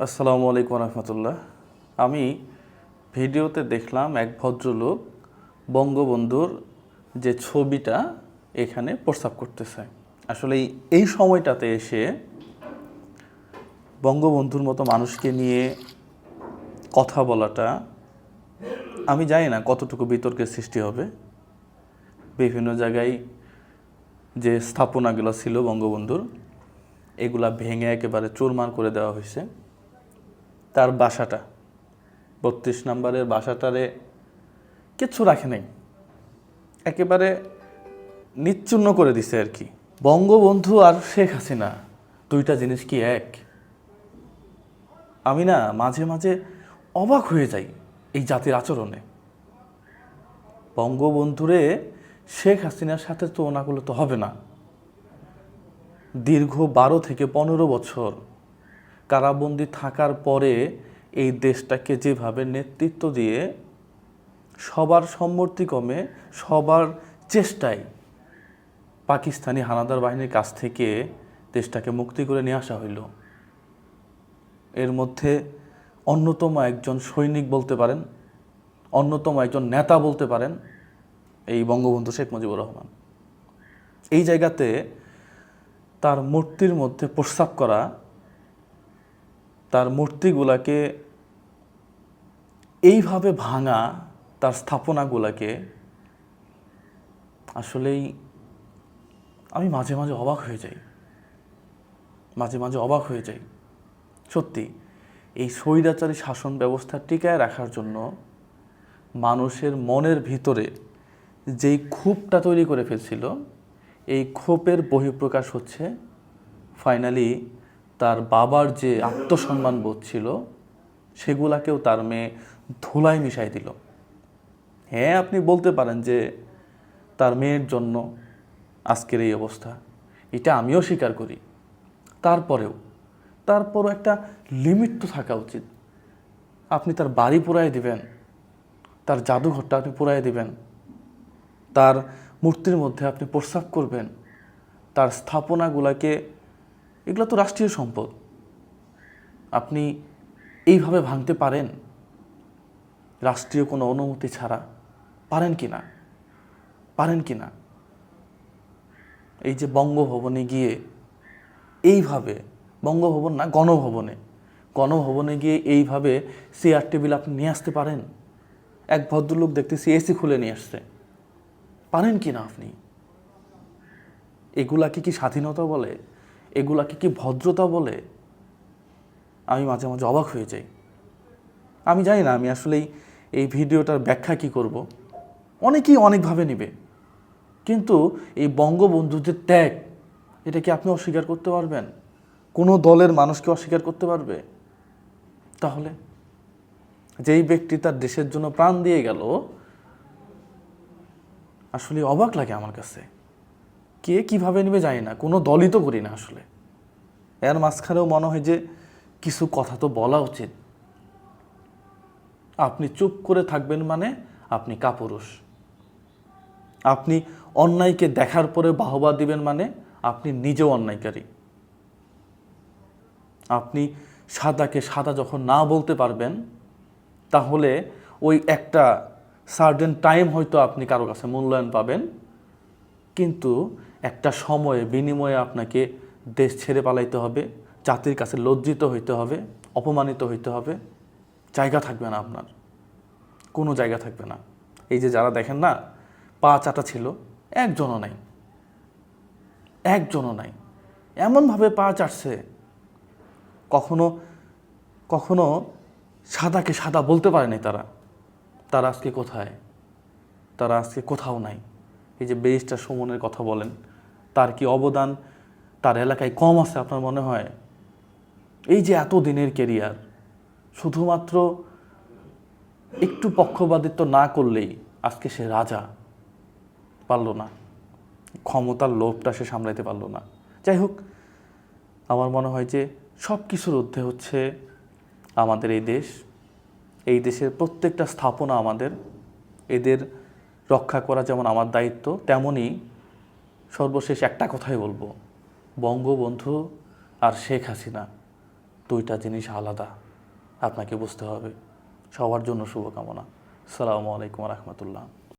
আসসালামু আলাইকুম রহমতুল্লাহ। আমি ভিডিওতে দেখলাম এক ভদ্রলোক বঙ্গবন্ধুর যে ছবিটা এখানে প্রস্তাব করতেছে। আসলে এই- সময়টাতে এসে বঙ্গবন্ধুর মতো মানুষকে নিয়ে কথা বলাটা আমি জানি না কতটুকু বিতর্কের সৃষ্টি হবে। বিভিন্ন জায়গায় যে স্থাপনাগুলো ছিল বঙ্গবন্ধুর, এগুলা ভেঙে একেবারে চুরমার করে দেওয়া হয়েছে। তার বাসাটা। বত্রিশ নম্বরের বাসাটারে কিচ্ছু রাখে নাই। একেবারে নিচ্ছুন্ন করে দিছে আর কি। বঙ্গবন্ধু আর শেখ হাসিনা, দুইটা জিনিস কি এক? আমি না মাঝে মাঝে অবাক হয়ে যাই এই জাতির আচরণে। বঙ্গবন্ধুরে শেখ হাসিনার সাথে তুলনা করলে তো হবে না। দীর্ঘ বারো থেকে পনেরো বছর কারাবন্দি থাকার পরে এই দেশটাকে যেভাবে নেতৃত্ব দিয়ে সবার সম্মতিক্রমে সবার চেষ্টায় পাকিস্তানি হানাদার বাহিনীর কাছ থেকে দেশটাকে মুক্তি করে নিয়ে আসা হইল। এর মধ্যে অন্যতম একজন সৈনিক বলতে পারেন, অন্যতম একজন নেতা বলতে পারেন এই বঙ্গবন্ধু শেখ মুজিবুর রহমান। এই জায়গাতে তার মূর্তির মধ্যে প্রস্রাব করা তার মূর্তিগুলাকে এইভাবে ভাঙা, তার স্থাপনাগুলাকে আসলেই আমি মাঝে মাঝে অবাক হয়ে যাই। মাঝে মাঝে অবাক হয়ে যাই। সত্যি, এই স্বৈরাচারী শাসন ব্যবস্থা টিকায় রাখার জন্য মানুষের মনের ভিতরে যেই ক্ষোভটা তৈরি করে ফেলছিল, এই ক্ষোভের বহিঃপ্রকাশ হচ্ছে ফাইনালি তার বাবার যে আত্মসম্মান বোধ ছিল, সেগুলাকেও তার মেয়ে ধুলায় মিশাই দিল। হ্যাঁ আপনি বলতে পারেন যে তার মেয়ের জন্য আজকের এই অবস্থা। এটা আমিও স্বীকার করি। তারপরেও, তারপরও একটা লিমিট তো থাকা উচিত। আপনি তার বাড়ি পুরাই দিবেন, তার জাদুঘরটা আপনি পুরাই দিবেন, তার মূর্তির মধ্যে আপনি প্রস্রাব করবেন, তার স্থাপনাগুলাকে এগুলো তো রাষ্ট্রীয় সম্পদ। আপনি এইভাবে ভাঙতে পারেন? রাষ্ট্রীয় কোনো অনুমতি ছাড়া পারেন কি না? পারেন কি না? এই যে বঙ্গভবনে গিয়ে এইভাবে, বঙ্গভবন না, গণভবনে গণভবনে গিয়ে এইভাবে চেয়ার টেবিল আপনি নিয়ে আসতে পারেন? এক ভদ্রলোক দেখতেছি এসি খুলে নিয়ে আসছে। পারেন কি না আপনি? এগুলাকে কি স্বাধীনতা বলে? এগুলাকে কি ভদ্রতা বলে? আমি মাঝে মাঝে অবাক হয়ে যাই। আমি জানি না আমি আসলেই এই- ভিডিওটার ব্যাখ্যা কি করব। অনেকেই অনেকভাবে নেবে। কিন্তু এই বঙ্গবন্ধুর যে ত্যাগ, এটা কি আপনি অস্বীকার করতে পারবেন? কোনো দলের মানুষকে অস্বীকার করতে পারবে? তাহলে যেই ব্যক্তি তার দেশের জন্য প্রাণ দিয়ে গেল আসলে অবাক লাগে আমার কাছে। কে কীভাবে নেবে জানি না, কোনো দলই তো করি না আসলে। এর মাঝখানেও মনে হয় যে কিছু কথা তো বলা উচিত। আপনি চুপ করে থাকবেন মানে আপনি কাপুরুষ। আপনি অন্যায়কে দেখার পরে বাহবা দিবেন মানে আপনি নিজেও অন্যায়কারী। আপনি সাদাকে সাদা যখন না বলতে পারবেন, তাহলে ওই একটা সার্টেন টাইম হয়তো আপনি কারও কাছে মূল্যায়ন পাবেন। কিন্তু একটা সময়ে বিনিময়ে আপনাকে দেশ ছেড়ে পালাইতে হবে, জাতির কাছে লজ্জিত হইতে হবে, অপমানিত হইতে হবে। জায়গা থাকবে না আপনার। কোনো জায়গা থাকবে না। এই যে যারা দেখেন না, পা চাটা ছিল, একজনও নাই। একজনও নাই। এমনভাবে পা চাটছে, কখনো কখনো সাদাকে সাদা বলতে পারেনি তারা। তারা আজকে কোথায়? তারা আজকে কোথাও নাই। এই যে বেরিস্টার সুমনের কথা বলেন তার কি অবদান? তার এলাকায় কম আছে আপনার মনে হয়? এই যে এত দিনের কেরিয়ার শুধুমাত্র একটু পক্ষপাতিত্ব না করলেই আজকে সে রাজা পারল না। ক্ষমতার লোভটা সে সামলাইতে পারল না। যাই হোক, আমার মনে হয় যে সব কিছুর ঊর্ধ্বে হচ্ছে আমাদের এই দেশ। এই দেশের প্রত্যেকটা স্থাপনা আমাদের। এদের রক্ষা করা যেমন আমার দায়িত্ব, তেমনই সর্বশেষ একটা কথাই বলব। বঙ্গবন্ধু আর শেখ হাসিনা দুইটা জিনিস আলাদা, আপনাকে বুঝতে হবে। সবার জন্য শুভকামনা। সালামু আলাইকুম রহমতুল্লাহ।